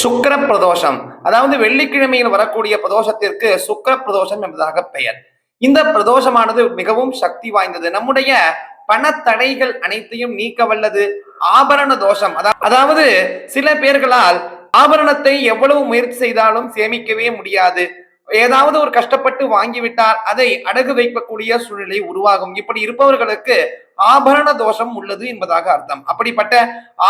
சுக்கிர பிரதோஷம் அதாவது வெள்ளிக்கிழமையில் வரக்கூடிய பிரதோஷத்திற்கு சுக்கிர பிரதோஷம் என்பதாக பெயர். இந்த பிரதோஷமானது மிகவும் சக்தி வாய்ந்தது. நம்முடைய பணத்தடைகள் அனைத்தையும் நீக்க வல்லது ஆபரண தோஷம். அதாவது சில பேர்களால் ஆபரணத்தை எவ்வளவு முயற்சி செய்தாலும் சேமிக்கவே முடியாது. ஏதாவது ஒரு கஷ்டப்பட்டு வாங்கிவிட்டால் அதை அடகு வைக்கக்கூடிய சூழ்நிலை உருவாகும். இப்படி இருப்பவர்களுக்கு ஆபரண தோஷம் உள்ளது என்பதாக அர்த்தம். அப்படிப்பட்ட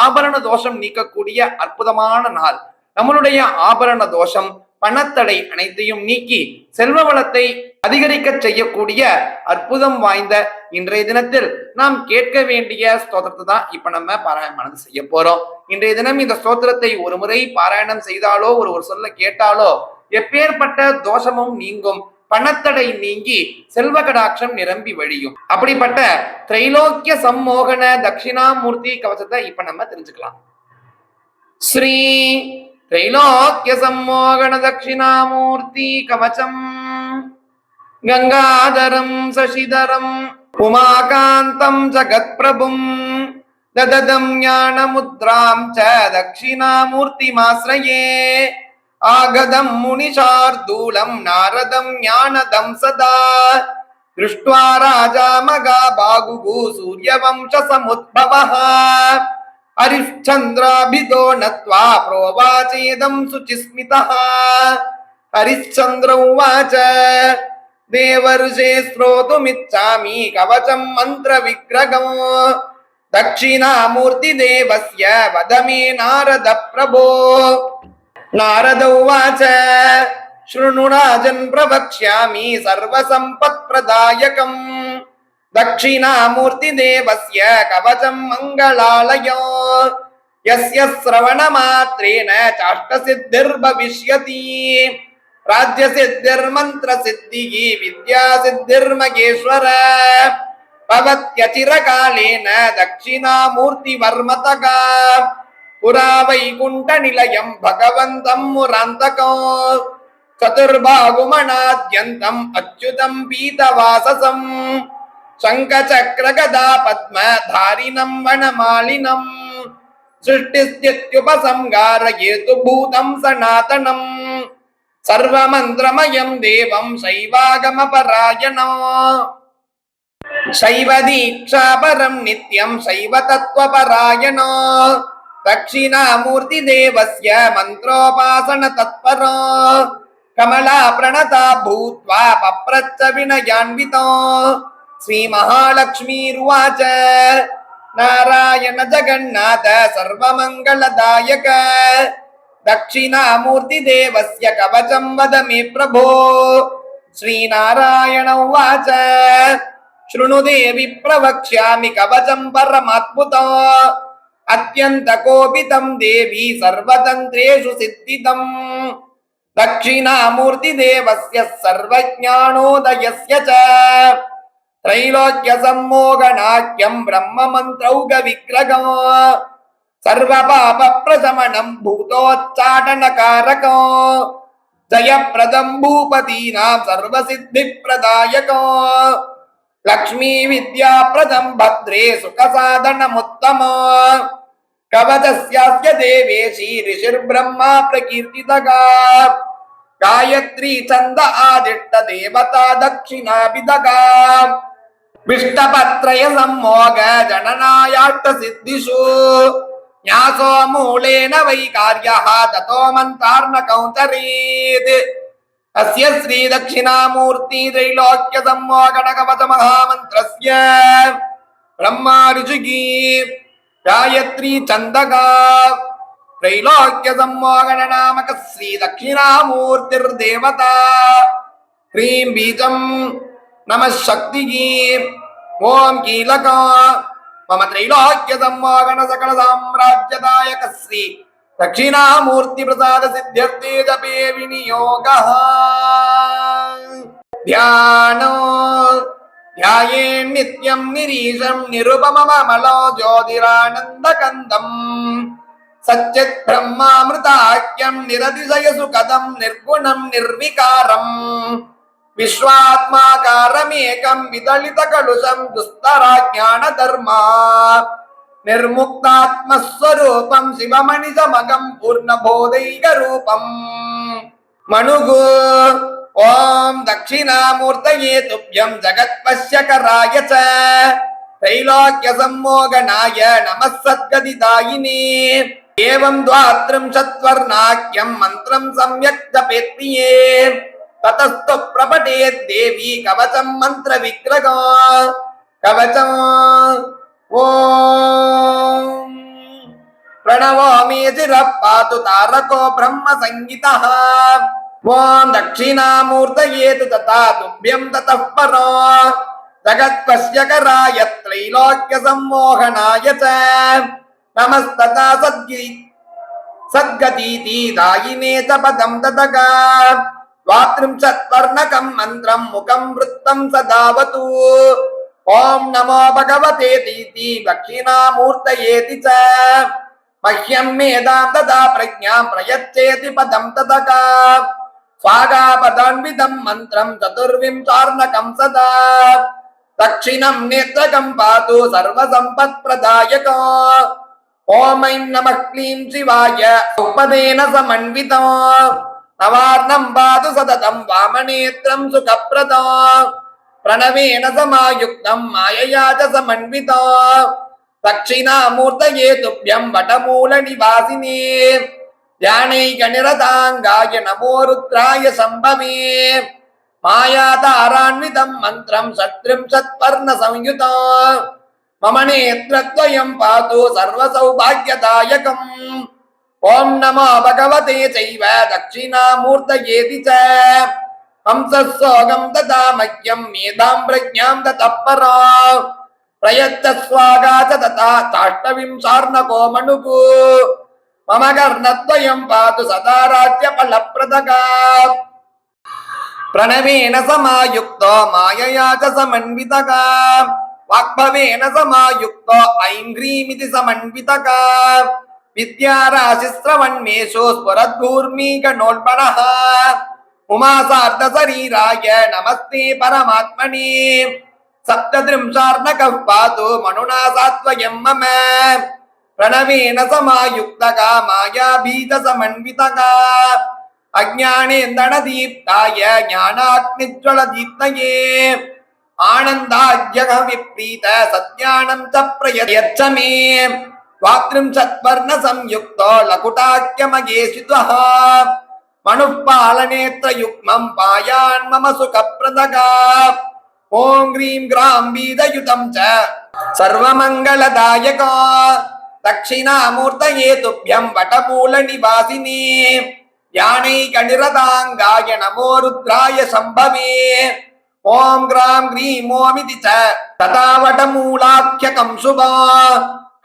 ஆபரண தோஷம் நீக்கக்கூடிய அற்புதமான நாள். நம்மளுடைய ஆபரண தோஷம் பணத்தடை அனைத்தையும் நீக்கி செல்வ வளத்தை அதிகரிக்க செய்யக்கூடிய அற்புதம் வாய்ந்த இன்றைய தினத்தில் நாம் கேட்க வேண்டிய ஸ்தோத்திரத்தை தான் இப்ப நம்ம பாராயணம் செய்ய போறோம். இன்றைய தினம் இந்த ஸ்தோத்திரத்தை ஒரு முறை பாராயணம் செய்தாலோ ஒரு ஒரு சொல்ல கேட்டாலோ எப்பேற்பட்ட தோஷமும் நீங்கும். பணத்தடை நீங்கி செல்வ கடாட்சம் நிரம்பி வழியும். அப்படிப்பட்ட திரைலோக்கிய சம்மோகன தட்சிணாமூர்த்தி கவசத்தை இப்ப நம்ம தெரிஞ்சுக்கலாம். ஸ்ரீ திரைலோக்கிய சம்மோகன தட்சிணாமூர்த்தி கவச்சம் கங்காதரம் சசிதரம் உமாகாந்தம் ஜகத்பிரபும். தததம் ஞானமுத்ராம் ச தட்சிணாமூர்த்திமாஸ்ரயே ஆகதம் முனிஷார்தூலம் நாரதம் ஞானதம் சதா दृष्ट्वा राजा मगा बागुगु सूर्यवंशसमुद्भवः हरिश्चन्द्राभितो नत्वा प्रोवाचेदं शुचिस्मितः हरिश्चन्द्र उवाच देवर्षे श्रोतुमिच्छामि कवचं मन्त्रविग्रहम् दक्षिणामूर्तिदेवस्य वद मे नारद प्रभो नारद उवाच शृणु राजन् प्रवक्ष्यामि सर्वसम्पत्प्रदायकम् दक्षिणामूर्तिदेवस्य कवचम् मङ्गलालयो यस्य श्रवणमात्रेण चाष्टसिद्धिर्भविष्यति राज्यसिद्धिर्मन्त्रसिद्धिः विद्यासिद्धिर्मगेश्वर भवत्यचिरकालेन புறாவைகுண்ட நிலையம் பகவந்தம் முராந்தகம். சதுர்பாகுமணாத்யந்தம் அச்சுதம் பீதவாசசம். சங்க சக்கரகதா பத்ம தாரிணம் வனமாலினம். சிருஷ்டிஸ்தித்யுபசங்காரயேது பூதம் சனாதனம். சர்வமந்திரமயம் தேவம் சைவாகமபராயணோ. சைவ தீட்சாபரம் நித்யம் சைவ தத்துவபராயணோ దక్షిణామూర్తి దేవస్య మంత్రోపాసన తత్పరో కమలా ప్రణత భూత్వా పప్రచ్చ వినయాన్వితో శ్రీ మహాలక్ష్మీరువాచ నారాయణ జగన్నాథ సర్వమంగళదాయక దక్షిణామూర్తి దేవస్య కవచం వద మే ప్రభో శ్రీనారాయణ ఉవాచ శృణుదేవి ప్రవక్ష్యామి కవచం పరమాత్ముతో அத்தியந்த கோபிதம் தேவி சர்வதந்திரேஷு சித்திதம். தட்சிணாமூர்த்தி தேவசிய சர்வஜானோதயசிய ச. திரைலோக்கிய சம்மோகநாக்கியம் பிரம்ம மந்திரௌக விக்கிரகம் சர்வ பாப பிரசமனம் பூதோச்சாடன காரகம் ஜயப்பிரதம் பூபதீனாம் சர்வ சித்தி பிரதாயகம் லக்ஷ்மி வித்யா பிரதம் பத்ரே சுகசாதனமுத்தமோ. विद्याप्रदम् भद्रे सुखसाधनमुत्तम कवचस्यास्य देवेशी ऋषिर्ब्रह्मा प्रकीर्तितः गायत्री छन्द आदिष्ट देवता दक्षिणाभिदगा विष्टपत्रय सम्मोग जननायाष्टसिद्धिषु न्यासो मूलेन वै कार्यः ततो मन्तार्णकौन्तरीत् अस्य श्रीदक्षिणामूर्ति त्रैलोक्य सम्मोगणकवच महामन्त्रस्य ब्रह्मा గాయత్రీ చందగా త్రైలోక్య సంమోహన నామక శ్రీ దక్షిణామూర్తిర్దేవత హ్రీం బీజం నమ శక్తికి ఓం కీలక మమ త్రైలోక్య సంమోహన సకల సామ్రాజ్యదాయక శ్రీ దక్షిణామూర్తి ప్రసాద సిద్ధ్యర్థే జపే వినియోగ ధ్యానో ध्याये नित्यं निरीशं निरुपममलो ज्योतिरानन्दकन्दम् सच्चित् ब्रह्मामृताख्यं निरतिशयसुखदं निर्गुणं निर्विकारम् विश्वात्माकारमेकं विदलितकलुषं दुस्तराज्ञानधर्मा निर्मुक्तात्मस्वरूपं शिवमणिजमगं पूर्णबोधैकरूपम् मनुगो ॐ दक्षिणामूर्तये तुभ्यं जगत्पश्यकराय च त्रैलोक्यसम्मोगनाय नमः सद्गदिदायिने एवं द्वात्रिंशत्वर्णाख्यं मन्त्रं सम्यक् जपेत्ये ततस्तु प्रपटेत् देवी कवचं मन्त्रविग्रहो कवचम् ॐ प्रणवो मे शिरः पातु तारको ब्रह्मसंहितः ॐ दक्षिणामूर्तये तु तथा तुभ्यं ततः परो जगत्पश्यकराय त्रैलोक्यसम्मोहनाय च नमस्तथा सद्गि सद्गतीति दायिने च पदं ददगा द्वात्रिंशत्वर्णकं मन्त्रं मुखं वृत्तं सदावतु ॐ नमो भगवते तीति दक्षिणामूर्तयेति च मह्यं मेधां तदा प्रज्ञां प्रयच्छेति पदं तदगा स्वागापदान्वितं मन्त्रं चतुर्विंशार्णकं सदा दक्षिणं नेत्रकं पातु सर्वसम्पत्प्रदायक ॐ ऐं नमः क्लीं शिवाय उपदेन समन्वितो नवार्णं पातु सततं वामनेत्रं सुखप्रद प्रणवेन समायुक्तं मायया च समन्वितो दक्षिणामूर्तये तुभ्यं वटमूलनिवासिने யானை கணிரதாங்காய நமோருத்ராய சம்பவே மாயாதாரான்விதம் மந்திரம் சத்ரிம் சத்பர்ண சம்யுதம் மம நேத்ரத்வயம் பாது சர்வசௌபாகியதாயகம். ஓம் நமோ பகவதே செய்வ தட்சிணாமூர்த்தயேதி ச. ஹம்சோகம் ததா மக்கியம் மேதாம் பிரஜாம் தத்தப்பரா பிரயத்த சுவாகாத ததா தாஷ்டவிம் சார்ணகோ மனுகு मम कर्णद्वयं पातु सदा राज्यफलप्रदगा प्रणवेन समायुक्तो मायया च समन्वितः वाग्भवेन समायुक्तो ऐं ह्रीमिति समन्वितः विद्याराशिस्रवन्मेषु स्फुरद्भूर्मीकणोल्बणः उमासार्धशरीराय नमस्ते परमात्मने सप्तत्रिंशार्णकः पातु मनुना सात्वयं मम प्रणवेन समायुक्तः मायाबीजसमन्वितः अज्ञानेन्दनदीप्ताय ज्ञानाग्निज्वलदीप्तये आनन्दाज्ञः विप्रीत सत्यानं च प्रयच्छ मे द्वात्रिंशत्वर्णसंयुक्तो लकुटाख्यमगेशितः मनुः पालनेत्रयुग्मं पायान् मम सुखप्रदगा ॐ ह्रीं ग्रां बीजयुतं च सर्वमङ्गलदायक தட்சிணாமூர்த்தயே துப்பியம் வடமூல நிவாசினே யானை கணிரதாங்காய நமோ ருத்ராய சம்பவே. ஓம் கிராம் கிரீம் ஓமிதி ச ததா வடமூலாக்கியகம் சுபா.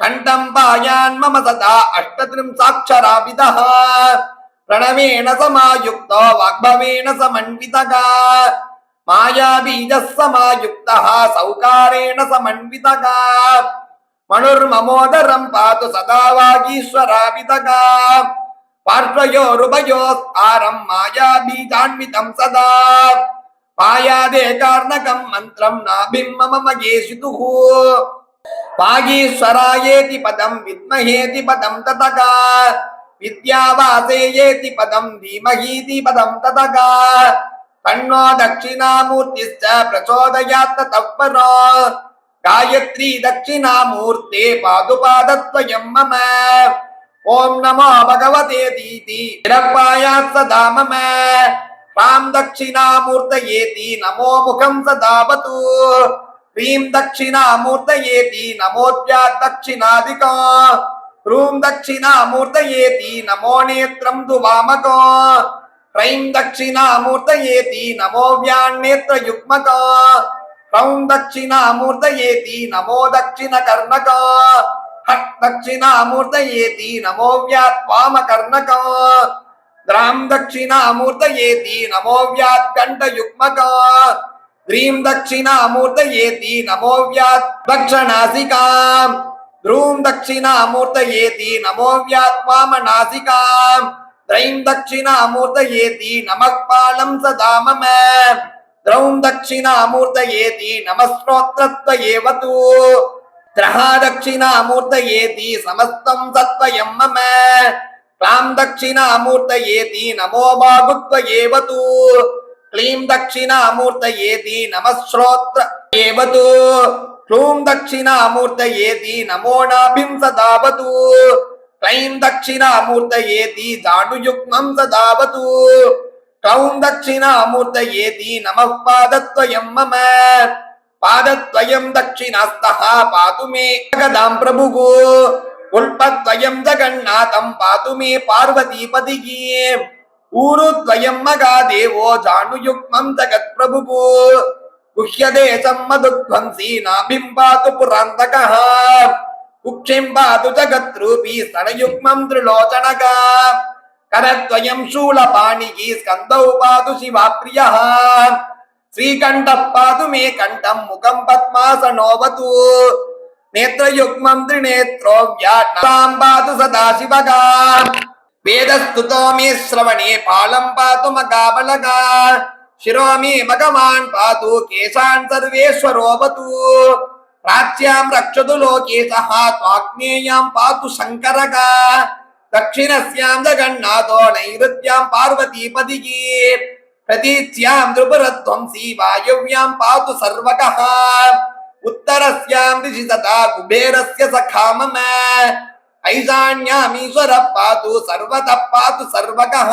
கண்டம் பாயான் மம சதா அஷ்டத்ரிம்சாட்சராபிதா பிரணவேண சமாயுக்தோ வாக்பவேண சமன்விதகா. மாயாபீஜ சமாயுக்தா சௌகாரேண சமன்விதகா. மனுர்மமோதரம் பாது சதாவாகீஸ்வராபிதகா. பார்ஷ்வயோருபயோஸ் ஆரம் மாயா பீஜான்விதம் சதா. பாயாதே கார்ணகம் மந்திரம் நாபிம் மம மகேஷிதுஹு. பாகீஸ்வராயேதி பதம் வித்மஹேதி பதம் ததகா. வித்யாவாசேயேதி பதம் தீமஹீதி பதம் ததகா. தன்னோ தட்சிணாமூர்த்திஸ்ட பிரச்சோதயாத்த தப்பரோ परो गायत्री दक्षिणामूर्ते पादुपादत्वयं मम ॐ नमो भगवते दीति निरपायात् सदा मम तां दक्षिणामूर्तयेति नमो मुखं सदावतु ह्रीं दक्षिणामूर्तयेति नमोऽद्यात् दक्षिणादिको ह्रूं दक्षिणामूर्तयेति नमो नेत्रं दुवामको ह्रैं दक्षिणामूर्तयेति नमो व्यान्नेत्रयुग्मको ह्रौं दक्षिणामूर्तयेति नमो दक्षिणकर्णको हट् दक्षिणामूर्तयेति नमो व्यात्वामकर्णको द्रां दक्षिणामूर्तयेति नमो व्यात्कण्ठयुग्मको ह्रीं दक्षिणामूर्तयेति नमो व्यात् दक्षणासिकां ध्रूं दक्षिणामूर्तयेति नमो व्यात्वामनासिकां त्रैं दक्षिणामूर्तयेति नमः पालं सदा मम द्रौं दक्षिणामूर्तयेति नमस्त्रोत्रत्वयेवतु त्रहा दक्षिणामूर्तयेति समस्तं सत्त्वयं मम क्लां दक्षिणामूर्तयेति नमो बाहुत्वयेवतु क्लीं दक्षिणामूर्तयेति नमः श्रोत्र एवतु क्लूं दक्षिणामूर्तयेति नमो नाभिं सदावतु क्लैं दक्षिणामूर्तयेति दाणुयुग्मं सदावतु க்ளௌம் தட்சிணாமூர்த்தயே தீ நம பாதத்வயம் மம. பாதத்வயம் தட்சிணாஸ்தா பாது மே கதாம் பிரபுகு. உல்பத்வயம் ஜகநாதம் பாது மே பார்வதி பதியே ஊருத்வயம் மகா தேவோ ஜானுயுக்மம் ஜகத் பிரபுகு. குஹ்யதே சம்மதுத்வம்சி நாபிம் பாது புராந்தகா குக்ஷிம் பாது ஜகத்ரூபி சடயுக்மம் திருலோச்சனகா. करद्वयं शूलपाणिः स्कन्दौ पातु शिवाप्रियः श्रीकण्ठः पातु मे कण्ठं मुखं पद्मासनोऽवतु नेत्रयुग्मं त्रिनेत्रो व्याट्नां पातु सदाशिवगा वेदस्तुतो मे श्रवणे पालं पातु मकाबलगा शिरो मे मगमान् पातु केशान् सर्वेश्वरोऽवतु प्राच्यां रक्षतु लोकेशः त्वाग्नेयां पातु शङ्करगा दक्षिणस्यां जगन्नाथो नैऋत्यां पार्वतीपदिः प्रतीच्यां त्रिपुरध्वंसी वायव्यां पातु सर्वकः उत्तरस्यां दिशि तथा कुबेरस्य सखा मम ऐशान्यामीश्वरः पातु सर्वतः पातु सर्वकः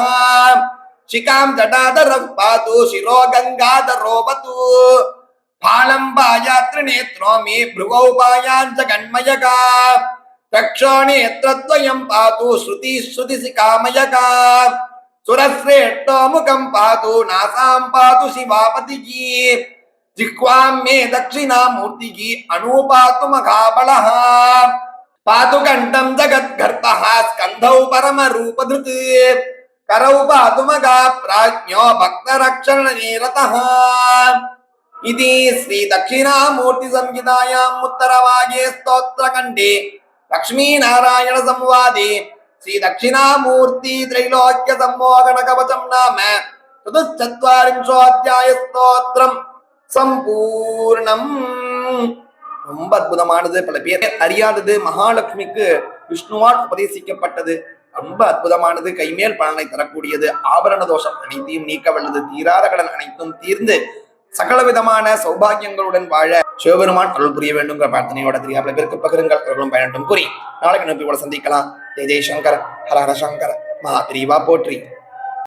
शिखां जटाधरः पातु शिरो गङ्गाधरोऽवतु फालं पायात्रिनेत्रो मे भ्रुवौ पायाञ्च कण्मयका चक्षो नेत्रद्वयं पातु श्रुति श्रुतिशिखामयका सुरश्रेष्ठो मुखं पातु, नासां पातु शिवापतिः जिह्वां मे महाबलः। पातु कण्ठं जगद्गर्तः स्कन्धौ परमरूपधृत्। करौ पातु प्राज्ञो भक्तरक्षणनिरतः। इति श्रीदक्षिणामूर्तिसंहितायाम् லக்ஷ்மி நாராயண சம்வாதி ஸ்ரீ தட்சிணாமூர்த்தி திரைலோக்கிய சம்மோகன கவசம் நாம சதுச்சத்வாரிம்சோத்தியாய ஸ்தோத்திரம் சம்பூர்ணம் ரொம்ப அற்புதமானது பல பேர் அறியாதது மகாலட்சுமிக்கு விஷ்ணுவால் உபதேசிக்கப்பட்டது. ரொம்ப அற்புதமானது கைமேல் பலனை தரக்கூடியது. ஆபரண தோஷம் அனைத்தையும் நீக்க வல்லது. தீராத கடன் அனைத்தும் தீர்ந்து சகல விதமான சௌபாகியங்களுடன் வாழ சிவபெருமான் அருள் புரிய வேண்டும்ங்கிற பிரார்த்தனையோட தெரியாத பேருக்கு பகிருங்கள். அவர்களும் பயனட்டும் கூறி நாளைக்கு நோக்கி கூட சந்திக்கலாம். ஜெய் ஜெய்சங்கர் ஹரஹர சங்கர் மகா பிரிவா போற்றி.